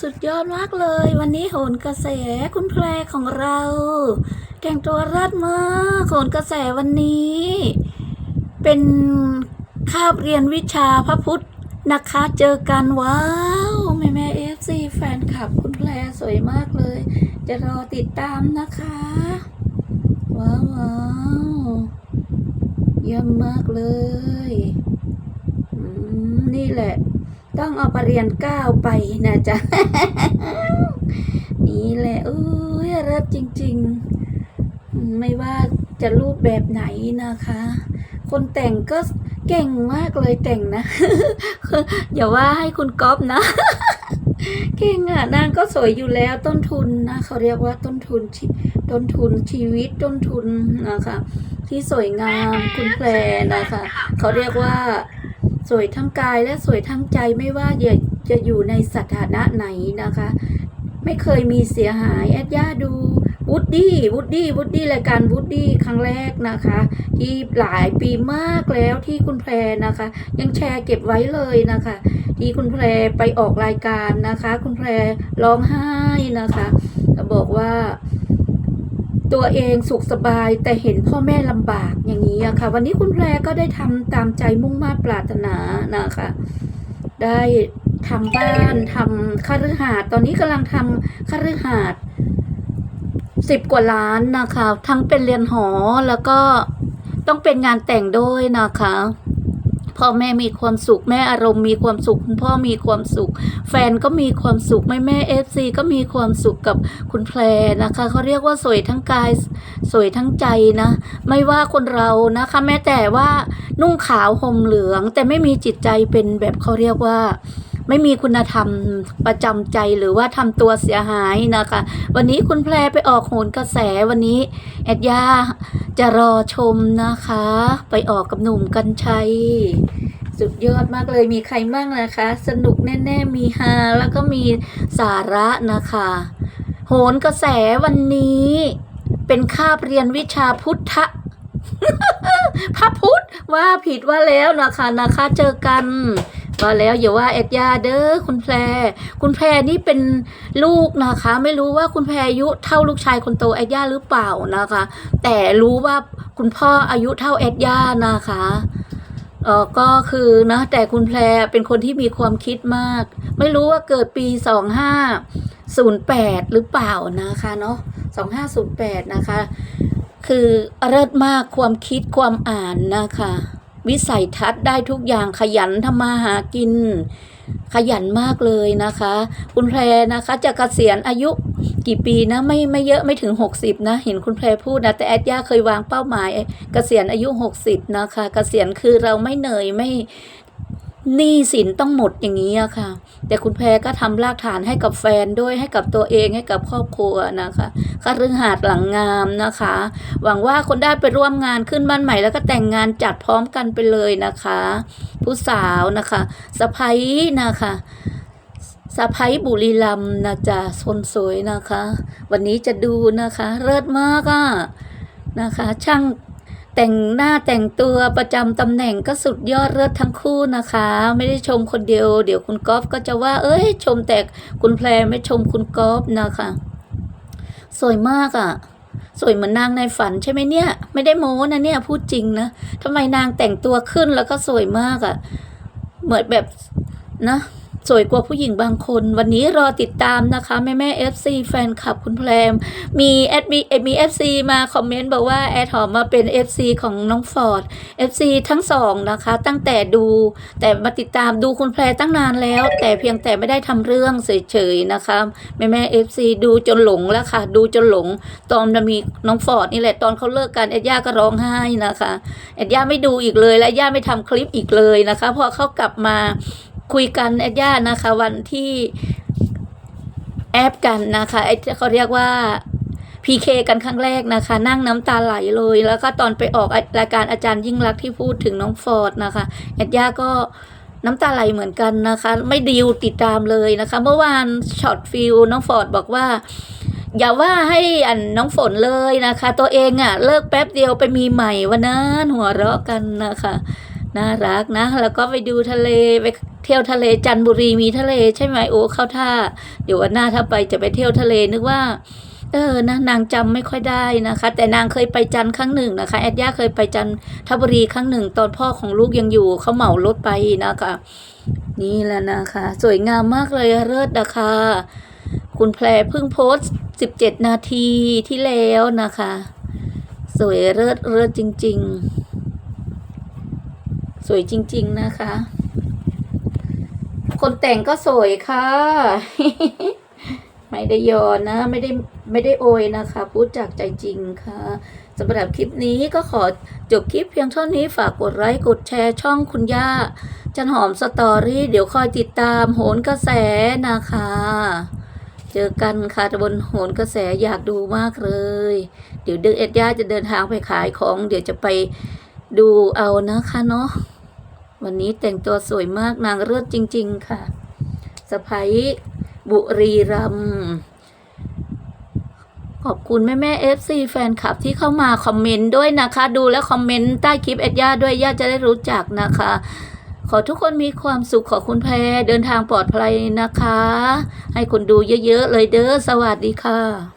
สุดยอดมากเลย วันนี้โหนกระแสคุณแพรของเราแต่งตัวรัดมากโหนกระแสวันนี้ เป็นคาบเรียนวิชาพระพุทธนะคะ เจอกันว้าว แม่แม่เอฟซีแฟนคลับคุณแพรสวยมากเลย จะรอติดตามนะคะ ว้าวว้าวเยี่ยมมากเลย นี่แหละ ต้องเอาปรริญญาเก้าไปนะจ๊ะ นี่แหละเอ้ยเลิศจริง ๆ ไม่ว่าจะรูปแบบไหนนะคะ คนแต่งก็เก่งมากเลยแต่งนะอย่าว่าให้คุณก๊อฟนะเก่งอะนางก็สวยอยู่แล้วต้นทุนนะเขาเรียกว่าต้นทุนชีต้นทุนชีวิตต้นทุนนะคะ ที่สวยงามคุณแพรนะคะ เขาเรียกว่า สวยทั้งกายและสวยทั้งใจไม่ว่าจะจะอยู่ในสถานะไหนนะคะ ไม่เคยมีเสียหายแอดย่าดูวูดดี้วูดดี้วูดดี้รายการวูดดี้ครั้งแรกนะคะ ที่หลายปีมากแล้วที่คุณแพรนะคะ ยังแชร์เก็บไว้เลยนะคะ ที่คุณแพรไปออกรายการนะคะ คุณแพรร้องไห้นะคะบอกว่า ตัวเองสุขสบายแต่เห็นพ่อแม่ลำบากอย่างนี้อะค่ะ วันนี้คุณแพรก็ได้ทำตามใจมุ่งมา่ปรารถนานะคะ ได้ทำบ้านทำคฤหาสน์ตอนนี้กำลังทำคฤหาสน์สิบกว่าล้านนะคะ ทั้งเป็นเรียนหอแล้วก็ต้องเป็นงานแต่งด้วยนะคะ พ่อแม่มีความสุขแม่อารมณ์มีความสุขคุณพ่อมีความสุข แฟนก็มีความสุขแม่แม่เอฟซีก็มีความสุขกับคุณแพรนะคะเขาเรียกว่าสวยทั้งกายสวยทั้งใจนะ ไม่ว่าคนเรานะคะ แม้แต่ว่านุ่งขาวห่มเหลือง แต่ไม่มีจิตใจเป็นแบบเขาเรียกว่า ไม่มีคุณธรรมประจำใจหรือว่าทำตัวเสียหายนะคะ วันนี้คุณแพรไปออกโหนกระแสวันนี้แอดยาจะรอชมนะคะ ไปออกกับหนุ่มกัญชัยสุดยอดมากเลยมีใครมั่งนะคะ สนุกแน่ ๆ มีฮาแล้วก็มีสาระนะคะ โหนกระแสวันนี้ เป็นคาบเรียนวิชาพุทธพระพุทธว่าผิดว่าแล้วนะคะนะคะเจอกัน ว่าแล้วอย่าว่าแอดยาเด้อคุณแพร คุณแพรนี่เป็นลูกนะคะ ไม่รู้ว่าคุณแพรอายุเท่าลูกชายคนโตแอดยาหรือเปล่านะคะ แต่รู้ว่าคุณพ่ออายุเท่าแอดยานะคะเออก็คือนะแต่คุณแพรเป็นคนที่มีความคิดมาก ไม่รู้ว่าเกิดปีสองห้าศูนย์แปดหรือเปล่านะคะเนาะสองห้าศูนย์แปดนะคะ คือเลิศมากความคิดความอ่านนะคะ วิสัยทัศน์ได้ทุกอย่างขยันทำมาหากิน ขยันมากเลยนะคะ คุณแพรนะคะจะเกษียณอายุกี่ปีนะไม่ไม่เยอะไม่ถึง 60 นะ เห็นคุณแพรพูดนะ แต่แอดย่าเคยวางเป้าหมายเกษียณอายุ 60 นะคะเกษียณคือเราไม่เหนื่อยไม่ หนี้สินต้องหมดอย่างนี้ค่ะ แต่คุณแพรก็ทำรากฐานให้กับแฟนด้วยให้กับตัวเองให้กับครอบครัวนะคะคฤหาสน์หลังงามนะคะ หวังว่าคนได้ไปร่วมงานขึ้นบ้านใหม่แล้วก็แต่งงานจัดพร้อมกันไปเลยนะคะ ผู้สาวนะคะสะพ้ยนะคะสะพ้ยบุรีรัมนะจ๊ะคนสวยนะคะ วันนี้จะดูนะคะ เลิศมากอะนะคะ ช่าง แต่งหน้าแต่งตัวประจำตำแหน่งก็สุดยอดเลิศทั้งคู่นะคะ ไม่ได้ชมคนเดียว เดี๋ยวคุณก๊อฟก็จะว่า เอ้ย ชมแต่คุณแพรไม่ชมคุณก๊อฟนะคะ สวยมากอะ่ะ สวยเหมือนนางในฝันใช่ไหมเนี่ย ไม่ได้โม้นะเนี่ยพูดจริงนะทำไมนางแต่งตัวขึ้นแล้วก็สวยมากอะ่ะ เหมือนแบบนะ สวยกว่าผู้หญิงบางคน วันนี้รอติดตามนะคะ แม่แม่เอฟซีแฟนคลับคุณแพรมมีแอดมีมีเอฟซีมาคอมเมนต์บอกว่าแอดหอมมาเป็น FC ของน้องฟอร์ด FC ทั้งสองนะคะ ตั้งแต่ดู แต่มาติดตามดูคุณแพรตั้งนานแล้ว แต่เพียงแต่ไม่ได้ทำเรื่องเฉยๆนะคะแม่แม่เอฟซีดูจนหลงแล้วค่ะ ดูจนหลง ตอนมันมีน้องฟอร์ดนี่แหละตอนเขาเลิกกันเอ็ดย่าก็ร้องไห้นะคะเอ็ดย่าไม่ดูอีกเลยและย่าไม่ทำคลิปอีกเลยนะคะพอเขากลับมา คุยกันเอ็ดย่านะคะ วันที่แอปกันนะคะไอ้เขาเรียกว่าพีเคกันครั้งแรกนะคะ นั่งน้ำตาไหลเลย แล้วก็ตอนไปออกรายการอาจารย์ยิ่งรักที่พูดถึงน้องฟอร์ดนะคะเอ็ดย่าก็น้ำตาไหลเหมือนกันนะคะ ไม่ดิวติดตามเลยนะคะ เมื่อวานช็อตฟิลน้องฟอร์ดบอกว่า อย่าว่าให้อันน้องฝนเลยนะคะ ตัวเองอะ่ะ เลิกแป๊บเดียวไปมีใหม่วันนั้นหัวเราะกันนะคะ น่ารักนะ แล้วก็ไปดูทะเลไปเที่ยวทะเลจันทบุรีมีทะเลใช่ไหมโอ้เข้าท่าเดี๋ยววันหน้าถ้าไปจะไปเที่ยวทะเลนึกว่าเออนะนางจำไม่ค่อยได้นะคะ แต่นางเคยไปจันทร์ครั้งหนึ่งนะคะแอดย่าเคยไปจันทบุรีครั้งหนึ่ง ตอนพ่อของลูกยังอยู่เขาเหมารถไปนะคะ นี่แหละนะคะ สวยงามมากเลยเลิศนะคะ คุณแพรเพิ่งโพสต์ 17 นาทีที่แล้วนะคะ สวยเลิศเลิศจริง ๆ สวยจริง ๆ นะคะ คนแต่งก็สวยค่ะ ไม่ได้ยอนนะ ไม่ได้ไม่ได้โอยนะคะ พูดจากใจจริงค่ะสำหรับคลิปนี้ก็ขอจบคลิปเพียงเท่านี้ฝากกดไลค์กดแชร์ช่องคุณย่า จันหอมสตอรี่ เดี๋ยวคอยติดตามโหนกระแสนะคะ เจอกันค่ะบนโหนกระแสอยากดูมากเลย เดี๋ยวเดือเอ็ดย่าจะเดินทางไปขายของ เดี๋ยวจะไปดูเอานะคะเนาะ วันนี้แต่งตัวสวยมากนางเลิศจริง ๆ ค่ะสะพ้ยบุรีรัมขอบคุณแม่แม่เอฟซีแฟนคลับที่เข้ามาคอมเมนต์ด้วยนะคะ ดูแล้วคอมเมนต์ใต้คลิปเอ็ดย่าด้วยย่าจะได้รู้จักนะคะ ขอทุกคนมีความสุขขอคุณแพรเดินทางปลอดภัยนะคะ ให้คนดูเยอะ ๆ เลยเด้อสวัสดีค่ะ